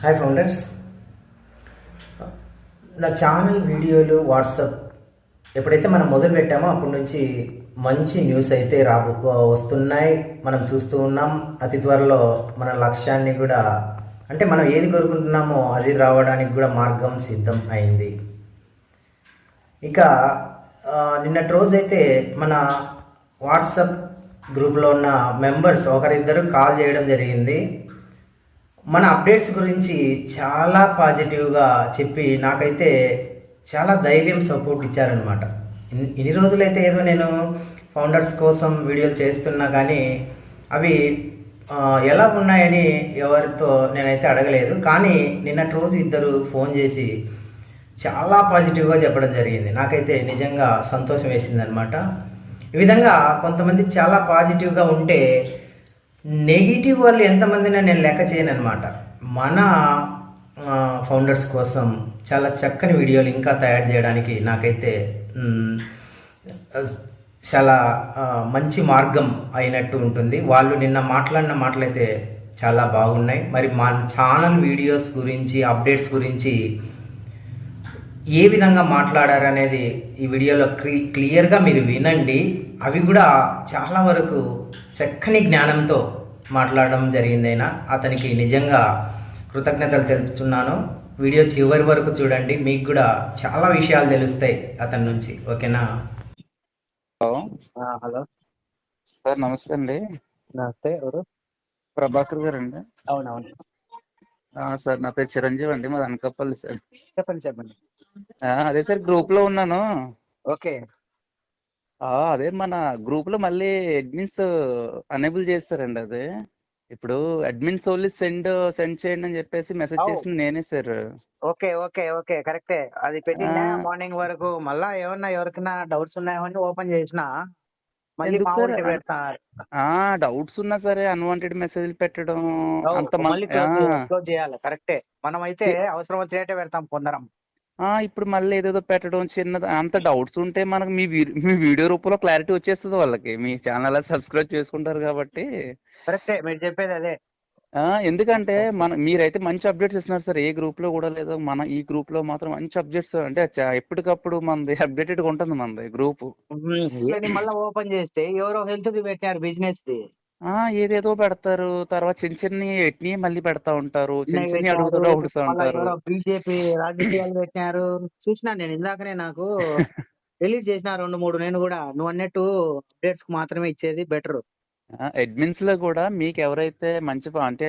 Hi founders నా channel వీడియోలు WhatsApp ఎప్పుడైతే మనం మొదలు పెట్టామో అప్పటి నుంచి మంచి న్యూస్ అయితే రాబో వస్తున్నాయి. మనం చూస్తూ ఉన్నాం. అతి త్వరలో మన లక్ష్యాన్ని కూడా అంటే మనం ఏది కోరుకుంటున్నామో అది రావడానికి కూడా మార్గం సిద్ధం అయింది. ఇక నిన్నటి రోజైతే మన వాట్సాప్ గ్రూప్లో ఉన్న మెంబర్స్ ఒకరిద్దరు కాల్ చేయడం జరిగింది. మన అప్డేట్స్ గురించి చాలా పాజిటివ్గా చెప్పి నాకైతే చాలా ధైర్యం సపోర్ట్ ఇచ్చారనమాట ఇన్ని రోజులైతే ఏదో నేను ఫౌండర్స్ కోసం వీడియోలు చేస్తున్నా కానీ అవి ఎలా ఉన్నాయని ఎవరితో నేనైతే అడగలేదు. కానీ నిన్నటి రోజు ఇద్దరు ఫోన్ చేసి చాలా పాజిటివ్గా చెప్పడం జరిగింది. నాకైతే నిజంగా సంతోషం వేసింది అనమాట ఈ విధంగా కొంతమంది చాలా పాజిటివ్గా ఉంటే నెగిటివ్ వాళ్ళు ఎంతమందినో నేను లెక్క చేయను అనమాట మన ఫౌండర్స్ కోసం చాలా చక్కని వీడియోలు ఇంకా తయారు చేయడానికి నాకైతే చాలా మంచి మార్గం అయినట్టు ఉంటుంది. వాళ్ళు నిన్న మాట్లాడిన మాటలైతే చాలా బాగున్నాయి. మరి మా ఛానల్ వీడియోస్ గురించి అప్డేట్స్ గురించి ఏ విధంగా మాట్లాడారు అనేది ఈ వీడియోలో క్లి క్లియర్గా మీరు వినండి. అవి కూడా చాలా వరకు చక్కని జ్ఞానంతో మాట్లాడడం జరిగిందైనా అతనికి నిజంగా కృతజ్ఞతలు తెలుపుతున్నాను. వీడియో చివరి వరకు చూడండి. మీకు కూడా చాలా విషయాలు తెలుస్తాయి అతని నుంచి. ఓకేనా? హలో. హలో. సార్ నమస్తే అండి. నమస్తే ఎవరు? ప్రభాకర్ గారు అండి అవునవును సార్ నా పేరు చిరంజీవి అండి. మాది అనకాపల్లి సార్. చెప్పండి చెప్పండి. ఆ, అదే సార్ గ్రూప్లో ఉన్నాను. ఓకే. ఆ, అదే మన గ్రూప్లో మళ్ళీ అడ్మిన్స్ అనేబుల్ చేస్తారండి అది. ఇప్పుడు అడ్మిన్స్ ఓన్లీ సెండ్ సెండ్ చేయండి అని చెప్పేసి మెసేజ్ అవు. చేసింది నేనే సార్. ఓకే ఓకే ఓకే కరెక్టే. అది పెట్టినా ఆ. మార్నింగ్ వరకు మళ్ళా ఏమన్నా ఎవరికైనా డౌట్స్ ఉన్నాయని ఓపెన్ చేసిన మళ్ళీ ఎందుకు మామూలుగా సార్? పెడతా ఆ డౌట్స్ ఉన్నా సరే అన్వాంటెడ్ మెసేజ్లు పెట్టడం అంత మళ్ళీ క్లోజ్ క్లోజ్ చేయాలి. కరెక్టే. మనం అయితే అవసరం వచ్చినట్టే పెడతాం కొందరం. ఇప్పుడు మళ్ళీ ఏదేదో పెట్టడం చిన్నది అంత డౌట్స్ ఉంటే మనకు మీ మీ వీడియో రూపంలో క్లారిటీ వచ్చేస్తుంది వాళ్ళకి. మీ ఛానల్ సబ్స్క్రైబ్ చేసుకుంటారు కాబట్టి. కరెక్టే మీరు చెప్పేది అదే. ఆ ఎందుకంటే మన మీరైతే మంచి అప్డేట్స్ ఇస్తున్నారు సార్. ఏ గ్రూప్లో కూడా లేదు. మన ఈ గ్రూప్లో మాత్రం మంచి అప్డేట్స్ అంటే ఎప్పటికప్పుడు మనది అప్డేటెడ్ ఉంటుంది మనది గ్రూప్ మళ్ళీ ఓపెన్ చేస్తే ఎవరో హెల్త్ ది పెట్టారు బిజినెస్ ది. ఆ ఏదేదో పెడతారు. తర్వాత చిన్న చిన్న ఎట్ని మళ్ళీ పెడతా ఉంటారు. చిన్న చిన్న పెట్టారు, అడుగుతూ డౌట్స్ మళ్ళా ఉంటారు. ఎవరో బీజేపీ రాజకీయాలు పెట్టినారు. చూసినా నేను ఇందాకనే నాకు డిలీట్ చేసిన రెండు మూడు నేను కూడా. నువ్వు అన్నట్టు అప్డేట్స్కు మాత్రమే ఇచ్చేది బెటర్. అడ్మిన్స్లో కూడా మీకు ఎవరైతే మంచి ప- అంటే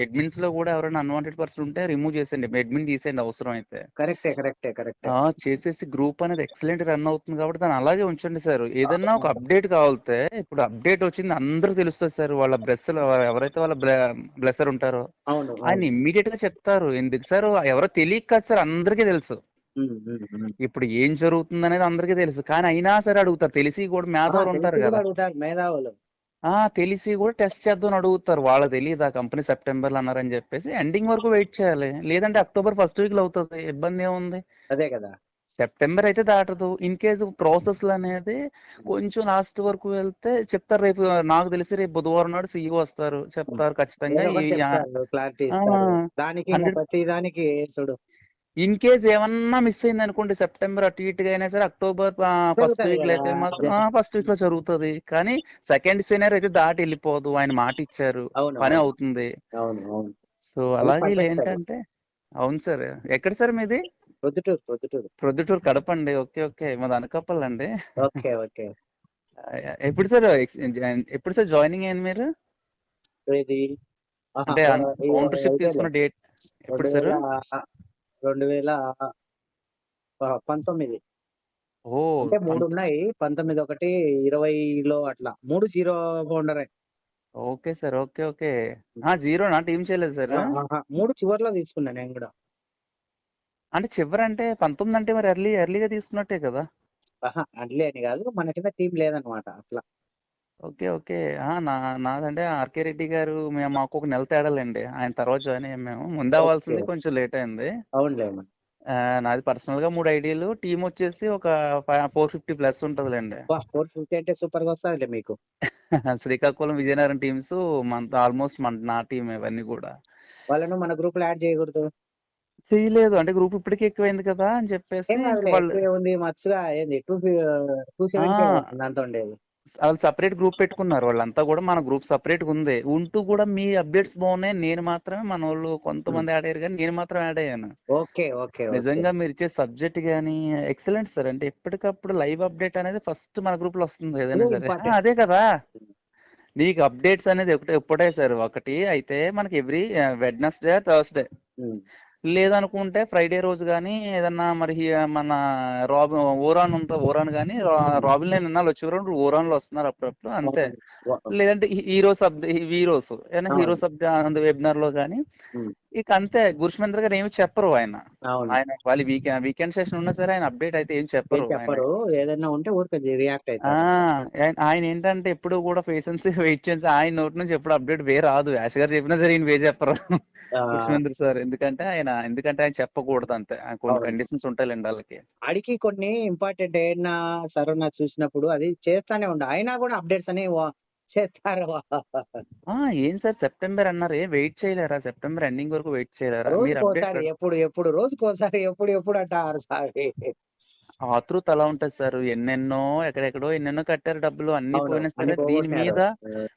అడ్మిన్స్లో కూడా ఎవరైనా అన్వాంటెడ్ పర్సన్ ఉంటే రిమూవ్ చేసేయండి. అడ్మిన్ తీసేయండి అవసరం అయితే కరెక్టే కరెక్టే కరెక్టే. ఆ చేసేసి గ్రూప్ అనేది ఎక్సలెంట్ రన్ అవుతుంది కాబట్టి దాన్ని అలాగే ఉంచండి సార్. ఏదన్నా ఒక అప్డేట్ కావాలితే ఇప్పుడు అప్డేట్ వచ్చింది అందరూ తెలుస్తుంది సార్ వాళ్ళ బ్లెస్సర్ ఎవరైతే వాళ్ళ బ్లెస్సర్ ఉంటారో. అవును ఆయన ఇమ్మీడియట్గా చెప్తారు. ఎందుకు సార్ ఎవరో తెలియక కాదు సార్ అందరికీ తెలుసు. ఉమ్, ఉమ్, ఉమ్. ఇప్పుడు ఏం జరుగుతుంది అనేది అందరికీ తెలుసు. కానీ అయినా సరే అడుగుతారు. తెలిసి కూడా మేధావులు ఉంటారు తెలిసి కూడా కదా. అడుగుతారు మేధావులు. ఆ తెలిసి కూడా టెస్ట్ చేద్దాం అడుగుతారు. వాళ్ళకి తెలియదు ఆ కంపెనీ సెప్టెంబర్లో అన్నారని చెప్పేసి ఎండింగ్ వరకు వెయిట్ చేయాలి. లేదంటే అక్టోబర్ ఫస్ట్ వీక్లో అవుతుంది. ఇబ్బంది ఏముంది? అదే కదా. సెప్టెంబర్ అయితే దాటదు. ఇన్ కేసు ప్రాసెస్ అనేది కొంచెం లాస్ట్ వరకు వెళ్తే చెప్తారు రేపు నాకు తెలిసి రేపు బుధవారం నాడు సీఈఓ వస్తారు. చెప్తారు ఖచ్చితంగా దానికి ఇంకా 100 ప్రతి దానికి చూడు. ఇన్ కేస్ ఏమన్నా మిస్ అయింది అనుకోండి సెప్టెంబర్ అటు ఇటుగా అయినా సరే అక్టోబర్ ఫస్ట్ వీక్లో అయితే. మాత్రం ఫస్ట్ వీక్లో జరుగుతుంది. కానీ సెకండ్ సీనియర్ అయితే దాటి వెళ్ళిపోదు. ఆయన మాట ఇచ్చారు. పని అవుతుంది. సో అలాగే. ఏంటంటే అవును సార్. ఎక్కడ సార్ మీది? ప్రొద్దుటూరు ప్రొద్దుటూరు. ప్రొద్దుటూరు కడప అండి ఓకే ఓకే. మాది అనకాపల్లి అండి. Okay okay. ఎప్పుడు సార్ ఎప్పుడు సార్ జాయినింగ్ అయింది మీరు? అంటే తీసుకున్న డేట్ ఎప్పుడు సార్? రెండు వేల పంతొమ్మిది. అంటే మూడు ఉన్నాయి పంతొమ్మిది ఒకటి ఇరవైలో అట్లా. మూడు zero founder okay sir. Okay okay. Zero నా టీం చేయలేదు సార్. మూడు చివర్లో తీసుకున్నా నేను కూడా. అంటే చివరి అంటే పంతొమ్మిది అంటే మరి ఎర్లీ ఎర్లీగా తీసుకున్నట్టే కదా? ఆహా, అట్లే అని కాదు. మన కింద టీం లేదనమాట అట్లా. Okay okay. ఆ, నా నాదంటే ఆర్కే రెడ్డి గారు మేము మాకు ఒక నెల తేడాలండి. ఆయన తర్వాత జాయిన్ అయ్యాం మేము. ముందు అవ్వాల్సింది. కొంచెం లేట్ అయింది. నాది పర్సనల్గా మూడు ఐడీలు. టీం వచ్చేసి ఒక ఫోర్ ఫిఫ్టీ ప్లస్ ఉంటదిలేండి. ఫోర్ ఫిఫ్టీ అంటే సూపర్గా వస్తుందిలే మీకు. శ్రీకాకుళం విజయనగరం టీమ్స్ మన ఆల్మోస్ట్ మన నా టీం ఇవన్నీ కూడా. వాళ్ళను మన గ్రూప్లో యాడ్ చేయకూడదు. చేయలేదు. అంటే గ్రూప్ ఇప్పటికే ఎక్కువైంది కదా అని చెప్పేసి ఏం ఇంక కాదులే వాళ్ళు ఎక్కువే ఉంది. మత్స్గా ఏంది? టూ టూ దాంతో ఉండేది. వాళ్ళు సపరేట్ గ్రూప్ పెట్టుకున్నారు. వాళ్ళంతా కూడా మన గ్రూప్ సపరేట్గా ఉంది ఉంటూ కూడా మీ అప్డేట్స్ బాగున్నాయి. నేను మాత్రమే మన వాళ్ళు కొంతమంది యాడ్ అయ్యారు కానీ నేను మాత్రం యాడ్ అయ్యాను. Okay okay okay. నిజంగా మీరు ఇచ్చే సబ్జెక్ట్ గానీ ఎక్సలెంట్ సార్ అంటే ఎప్పటికప్పుడు లైవ్ అప్డేట్ అనేది ఫస్ట్ మన గ్రూప్లో వస్తుంది ఏదైనా సరే. అదే కదా. నీకు అప్డేట్స్ అనేది ఒకటే ఎప్పుడే సార్ ఒకటి అయితే మనకి ఎవ్రీ వెడ్నెస్డే థర్స్డే. లేదనుకుంటే ఫ్రైడే రోజు కానీ ఏదన్నా మరి మన రాబ్ ఓరాన్ ఉంటా ఓరాన్ కానీ రాబిన్ లైన్ నిన్నాళ్ళు వచ్చేవారు ఓరాన్లో వస్తున్నారు అప్పుడప్పుడు అంతే. లేదంటే హీరో సబ్ హీరోస్ ఏదైనా హీరో. సబ్ వెబినార్లో కానీ. ఇక అంతే గురుష్మేంద్ర గారు ఏమి చెప్పరు ఆయన. ఆయన వాళ్ళు వీకెండ్ వీకెండ్ సెషన్ ఉన్నా సరే ఆయన అప్డేట్ అయితే ఏం చెప్పరు ఆయన చెప్పరు. ఏదైనా ఉంటే ఊరికే రియాక్ట్ ఆయన- ఏంటంటే ఎప్పుడు కూడా పేషెన్స్ వెయిట్ చేసి ఆయన నోటి నుంచి ఎప్పుడు అప్డేట్ వే రాదు. యాష్ గారు చెప్పినా సరే ఈయన వే చెప్పరు. కృష్ణేంద్ర సార్ ఎందుకంటే ఆయన ఎందుకంటే ఆయన చెప్పకూడదు అంతే. కొన్ని. కండిషన్స్ ఉంటాయిలేండి వాళ్ళకి. ఆడికి కొన్ని ఇంపార్టెంట్ ఏదైనా సరవనా చూసినప్పుడు అది చేస్తానే ఉండు. అయినా కూడా అప్డేట్స్ అని చేస్తారు? ఆ ఏం సార్ సెప్టెంబర్ అన్నారు. వెయిట్ చేయలేరా? సెప్టెంబర్ ఎండింగ్ వరకు వెయిట్ చేయలేరా? ఎప్పుడు ఎప్పుడు రోజుకోసారి ఎప్పుడు ఎప్పుడు అంటారు సారి? ఆతృత అలా ఉంటది సార్. ఎన్నెన్నో ఎక్కడెక్కడో ఎన్నెన్నో కట్టారు డబ్బులు. అన్ని అవును పోయినా సరే దీని పోగొట్టారు. మీద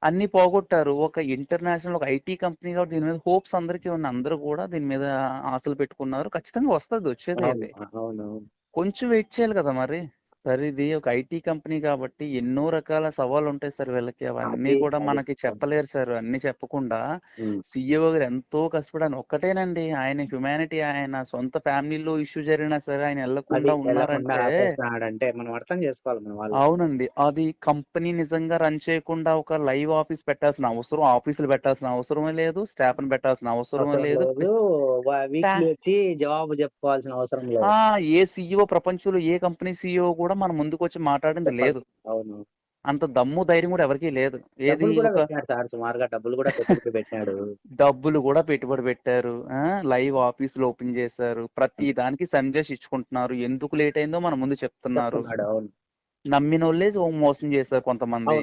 అన్ని పోగొట్టారు. ఒక ఇంటర్నేషనల్ ఒక ఐటీ కంపెనీ కాబట్టి దీని మీద హోప్స్ అందరికీ ఉన్న అందరూ కూడా దీని మీద ఆశలు పెట్టుకున్నారు. ఖచ్చితంగా వస్తుంది వచ్చేది అవును ఇది అవును కొంచెం వెయిట్ చేయాలి కదా మరి. సరే ఇది ఒక ఐటీ కంపెనీ కాబట్టి ఎన్నో రకాల సవాళ్ళు ఉంటాయి సార్ వీళ్ళకి. అవన్నీ అది కూడా అది మనకి చెప్పలేరు సార్. అన్ని చెప్పకుండా ఉమ్. సీఈఓ గారు ఎంతో కష్టపడాను ఒక్కటేనండి. ఆయన హ్యుమానిటీ ఆయన సొంత ఫ్యామిలీలో ఇష్యూ జరిగినా సరే ఆయన అది వెళ్ళకుండా ఉన్నారంటే చేస్తున్నాడంటే మనం అర్థం చేసుకోవాలి మన వాళ్ళు. అవునండి. అది కంపెనీ నిజంగా రన్ చేయకుండా ఒక లైవ్ ఆఫీస్ పెట్టాల్సిన అవసరం ఆఫీసులు పెట్టాల్సిన అవసరమే లేదు స్టాఫ్ని పెట్టాల్సిన అవసరమే అవసరం లేదు. లేదు. వీక్లీ వచ్చి జవాబు చెప్పుకోవాల్సిన అవసరం లేదు. ఆ ఏ సీఈఓ ప్రపంచంలో ఏ కంపెనీ సీఈఓ కూడా మన ముందుకు వచ్చి మాట్లాడింది. లేదు. అవును. అంత దమ్ము ధైర్యం కూడా ఎవరికీ లేదు. ఏది కూడా సార్ సుమారుగా డబ్బులు కూడా పెట్టుబడి పెట్టాడు. డబ్బులు కూడా పెట్టుబడి పెట్టారు. లైవ్ ఆఫీసులు ఓపెన్ చేశారు. ప్రతి దానికి సంజయ్ ఇచ్చుకుంటున్నారు. ఎందుకు లేట్ అయిందో మన ముందు చెప్తున్నారు. నమ్మిన వాళ్ళే మోసం చేశారు కొంతమంది.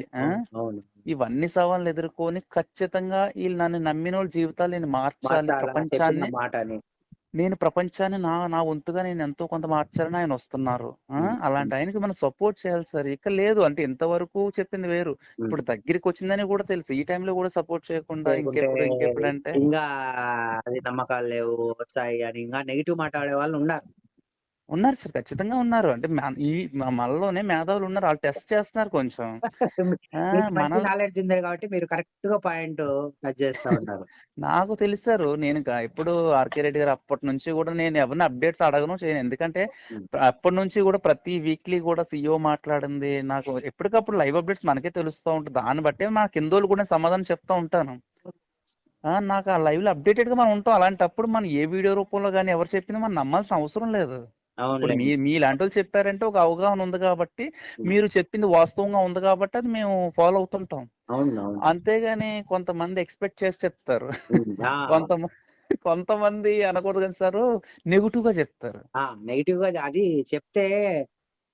ఇవన్నీ సవాళ్ళు ఎదుర్కొని ఖచ్చితంగా వీళ్ళు నన్ను నమ్మిన వాళ్ళు జీవితాలు నేను మార్చాలి. ప్రపంచాన్ని నేను ప్రపంచాన్ని నా నా వంతుగా నేను ఎంతో కొంత మార్చాలని ఆయన వస్తున్నారు. అలాంటి ఆయనకి మనం సపోర్ట్ చేయాలి సార్. ఇక లేదు. అంటే ఇంతవరకు చెప్పింది వేరు. ఇప్పుడు దగ్గరికి వచ్చిందని కూడా తెలుసు. ఈ టైంలో కూడా సపోర్ట్ చేయకుండా ఇంకెప్పుడు ఇంకెప్పుడు అంటే ఇంకా అది నమ్మకాలు లేవు వచ్చాయి అని ఇంకా నెగిటివ్ మాట్లాడే వాళ్ళు ఉన్నారు ఉన్నారు సార్ ఖచ్చితంగా ఉన్నారు. అంటే ఈ మనలోనే మేధావులు ఉన్నారు. వాళ్ళు టెస్ట్ చేస్తున్నారు కొంచెం. నాలెడ్జ్ ఉంది కాబట్టి మీరు కరెక్ట్గా పాయింట్ టచ్ చేస్తా ఉన్నారు. నాకు తెలుసారు నేను ఇంకా ఎప్పుడు ఆర్కే రెడ్డి గారు అప్పటి నుంచి కూడా నేను ఎవరిని అప్డేట్స్ అడగను చేయను. ఎందుకంటే అప్పటి నుంచి కూడా ప్రతి వీక్లీ కూడా సీఈఓ మాట్లాడింది. నాకు ఎప్పటికప్పుడు లైవ్ అప్డేట్స్ మనకే తెలుస్తూ ఉంటుంది. దాన్ని బట్టే మా కిందోళ్ళు కూడా సమాధానం చెప్తా ఉంటాను. ఆ, నాకు ఆ లైవ్లో అప్డేటెడ్గా మనం ఉంటాం. అలాంటప్పుడు మనం ఏ వీడియో రూపంలో కానీ ఎవరు చెప్పింది మనం నమ్మాల్సిన అవసరం లేదు. అవునులే మీ మీ లాంటి వాళ్ళు చెప్పారంటే ఒక అవగాహన ఉంది కాబట్టి. మీరు చెప్పింది వాస్తవంగా ఉంది కాబట్టి అది మేము ఫాలో అవుతుంటాం. అవును అవును. అంతేగాని కొంతమంది ఎక్స్పెక్ట్ చేసి చెప్తారు. కొంతమంది కొంతమంది అనకూడదు కానీ సార్ నెగిటివ్గా చెప్తారు. నెగిటివ్గా అది చెప్తే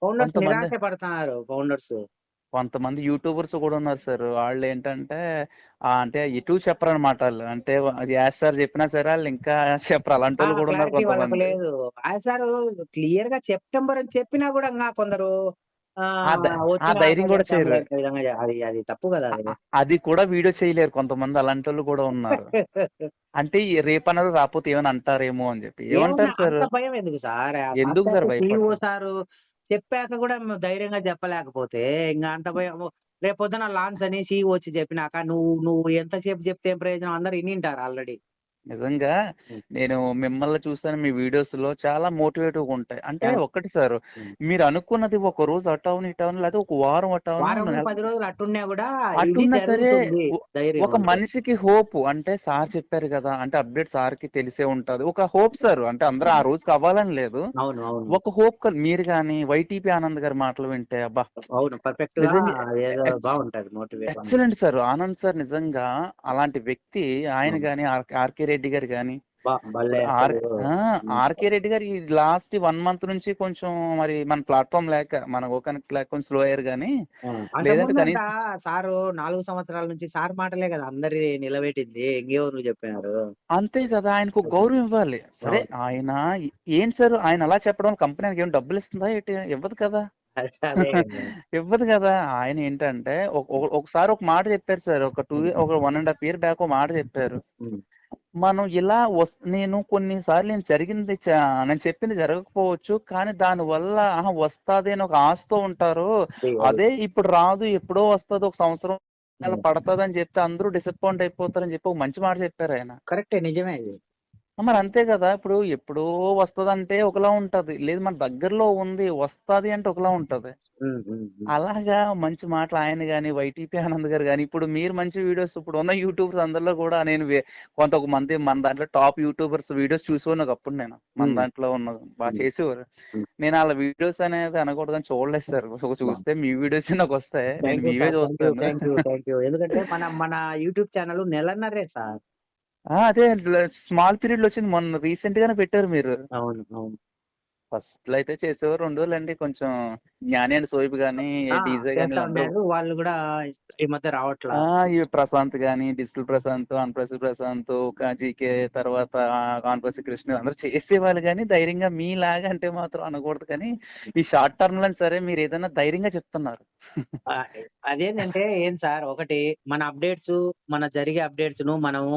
ఫౌండర్స్ నిరాశ పడుతున్నారు ఫౌండర్స్ కొంతమంది యూట్యూబర్స్ కూడా ఉన్నారు సార్. వాళ్ళు ఏంటంటే ఆ అంటే ఇటు చెప్పరు అనమాట వాళ్ళు. అంటే అది యాస్ సార్ చెప్పినా సరే వాళ్ళు ఇంకా చెప్పరు. అలాంటి వాళ్ళు కూడా ఉన్నారు క్లారిటీ వాళ్ళకు కొంతమంది. లేదు. ఆ సార్ క్లియర్గా సెప్టెంబర్ అని చెప్పినా కూడా ఇంకా కొందరు ఆ ధైర్యం కూడా విధంగా అది అది తప్పు కదా అది. అది కూడా వీడియో చేయలేరు కొంతమంది. అలాంటి వాళ్ళు కూడా ఉన్నారు. అంటే రేపన్నారు రాకపోతే ఏమైనా అంటారేమో అని చెప్పి. ఏమంటారు సార్? భయం ఎందుకు సార్? ఎందుకు సార్ సిఇఓ సారు చెప్పాక కూడా ధైర్యంగా చెప్పలేకపోతే ఇంకా అంత భయం. రేపు పొద్దున లాన్స్ అని సిఇఓ వచ్చి చెప్పినాక నువ్వు నువ్వు ఎంతసేపు చెప్తే ప్రయోజనం? అందరు వినింటారు ఆల్రెడీ. నిజంగా నేను మిమ్మల్ని చూసాను మీ వీడియోస్లో చాలా మోటివేటివ్ ఉంటాయి. అంటే ఒక్కటి సార్ మీరు అనుకున్నది ఒక రోజు అటు అవును ఇటు అవును లేదా ఒక వారం అటు అవును పది రోజులు అట్టున్నా కూడా సరే ఒక. మనిషికి హోప్ అంటే సార్ చెప్పారు కదా అంటే అప్డేట్ సార్కి తెలిసే ఉంటది. ఒక హోప్ సార్ అంటే అందరూ ఆ రోజుకి అవ్వాలని లేదు. ఒక హోప్ మీరు కానీ వైటీపీ ఆనంద్ గారి మాటలు వింటే అబ్బా! అవును పర్ఫెక్ట్ బాగుంటది ఎక్సలెంట్ సార్ ఆనంద్ సార్ నిజంగా అలాంటి వ్యక్తి ఆయన. గాని ఆర్కే రెడ్డి గారు. ఆ, ఆర్కే రెడ్డి గారు ఈ లాస్ట్ వన్ మంత్ నుంచి కొంచెం మరి మన ప్లాట్ఫామ్ లేక మన ఓకనెక్ట్ లేక కొంచెం స్లో అయ్యారు కానీ లేదంటే సారు నాలుగు సంవత్సరాల నుంచి సార్ మాటలే కదా అందరి నిలబెట్టింది ఇంకెవరు చెప్పినారు అంతే కదా ఆయనకు గౌరవం ఇవ్వాలి సరే. ఆయన ఏం సార్ ఆయన అలా చెప్పడం కంపెనీ ఏం డబ్బులు ఇస్తుందా ఇవ్వదు కదా. ఇవ్వదు కదా ఆయన ఏంటంటే ఒక- ఒక- ఒకసారి ఒక మాట చెప్పారు సార్ ఒక టూ ఒక one and half year back ఒక మాట చెప్పారు మనం ఇలా వస్ నేను కొన్నిసార్లు నేను జరిగింది నేను చెప్పింది జరగకపోవచ్చు కానీ దాని వల్ల వస్తాది అని ఒక ఆశతో ఉంటారు. అది- ఇప్పుడు రాదు ఎప్పుడో వస్తుంది ఒక సంవత్సరం అలా. పడుతుంది అని చెప్తే అందరూ డిసప్పాయింట్ అయిపోతారని చెప్పి ఒక మంచి మాట చెప్పారు ఆయన. కరెక్టే నిజమే మరి అంతే కదా. ఇప్పుడు ఎప్పుడో వస్తది అంటే ఒకలా ఉంటది. లేదు మన దగ్గరలో ఉంది వస్తది అంటే ఒకలా ఉంటది. అలాగా మంచి మాటలు ఆయన గాని వైటీపీ ఆనంద్ గారు గాని ఇప్పుడు మీరు మంచి వీడియోస్ ఇప్పుడు ఉన్న యూట్యూబర్స్ అందరిలో కూడా నేను కొంత ఒక మంది మన దాంట్లో టాప్ యూట్యూబర్స్ వీడియోస్ చూసేవాను ఒకప్పుడు నేను. మన. దాంట్లో ఉన్న బాగా. చేసేవారు. నేను వాళ్ళ వీడియోస్ అనేది అనకూడదు అని చూడలేదు సార్. ఒక చూస్తే మీ వీడియోస్ నాకు వస్తాయి. ఎందుకంటే మన మన యూట్యూబ్ ఛానల్ నెలన్నరే సార్. అదే స్మాల్ పీరియడ్లో వచ్చింది. మొన్న రీసెంట్ గానే పెట్టారు మీరు. అవును అవును. ఫస్ట్లో అయితే చేసేవారు రెండు రోజులండి. కొంచెం జ్ఞాని అండ్ సోయిబ్ గానీ డీజే గానీ వాళ్ళు కూడా ఈ మధ్య రావట్లా. ఆ ఈ ప్రశాంత్ గాని డిజిటల్ ప్రశాంత్ అన్ప్రసి ప్రశాంత్ జీకే తర్వాత కాన్పసి కృష్ణ అందరూ చేసేవాళ్ళు కానీ ధైర్యంగా మీలాగా అంటే మాత్రం అనకూడదు. కానీ ఈ షార్ట్ టర్మ్లో సరే మీరు ఏదైనా ధైర్యంగా చెప్తున్నారు. అదేంటంటే ఏం సార్ ఒకటి మన అప్డేట్స్ మన జరిగే అప్డేట్స్ను మనము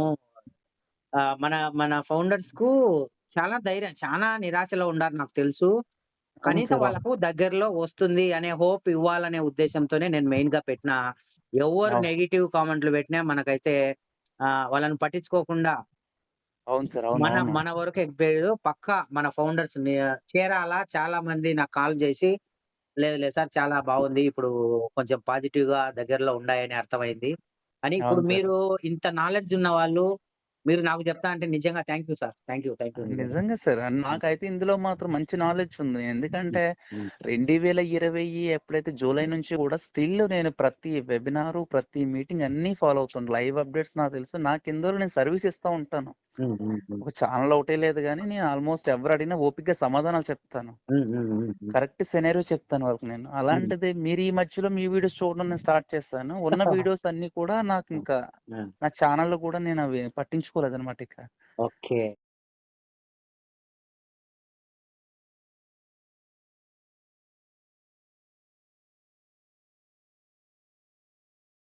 మన మన ఫౌండర్స్కు చాలా ధైర్యం చాలా నిరాశలో ఉండారు నాకు తెలుసు కనీసం సార్. వాళ్ళకు దగ్గరలో వస్తుంది అనే హోప్ ఇవ్వాలనే ఉద్దేశంతోనే నేను మెయిన్గా పెట్టిన ఎవరు అవును. నెగిటివ్ కామెంట్లు పెట్టినా మనకైతే వాళ్ళని పట్టించుకోకుండా అవును సార్ మన మన వరకు ఎక్స్పైర్ పక్క మన ఫౌండర్స్ చేరాలా చాలా మంది నాకు కాల్ చేసి లేదు లేదు సార్ చాలా బాగుంది ఇప్పుడు కొంచెం పాజిటివ్గా దగ్గరలో ఉన్నాయని అర్థమైంది అని ఇప్పుడు అవును సార్. మీరు ఇంత నాలెడ్జ్ ఉన్న వాళ్ళు మీరు నాకు చెప్తా అంటే నిజంగా thank you sir thank you thank you నిజంగా సార్ అండ్ నాకైతే ఇందులో మాత్రం మంచి నాలెడ్జ్ ఉంది. ఎందుకంటే మ్మ్. రెండు వేల ఇరవై ఎప్పుడైతే జూలై నుంచి కూడా స్టిల్ నేను ప్రతి వెబినార్ ప్రతి మీటింగ్ అన్ని ఫాలో అవుతాను లైవ్ అప్డేట్స్ నాకు తెలుసు. నాకు ఇందులో నేను సర్వీస్ ఇస్తా ఉంటాను. ఒక ఛానల్ ఒకటే లేదు కానీ నేను ఆల్మోస్ట్ ఎవరు అడిగినా ఓపిక సమాధానాలు చెప్తాను. కరెక్ట్ సెనేరియో చెప్తాను వాళ్ళకి నేను. అలాంటిది మీరు ఈ మధ్యలో మీ వీడియోస్ చూడడం నేను స్టార్ట్ చేస్తాను ఉన్న వీడియోస్ అన్ని కూడా నాకు ఇంకా. నా ఛానల్లో కూడా నేను అవి పట్టించుకోలేదు అనమాట ఇక. ఓకే.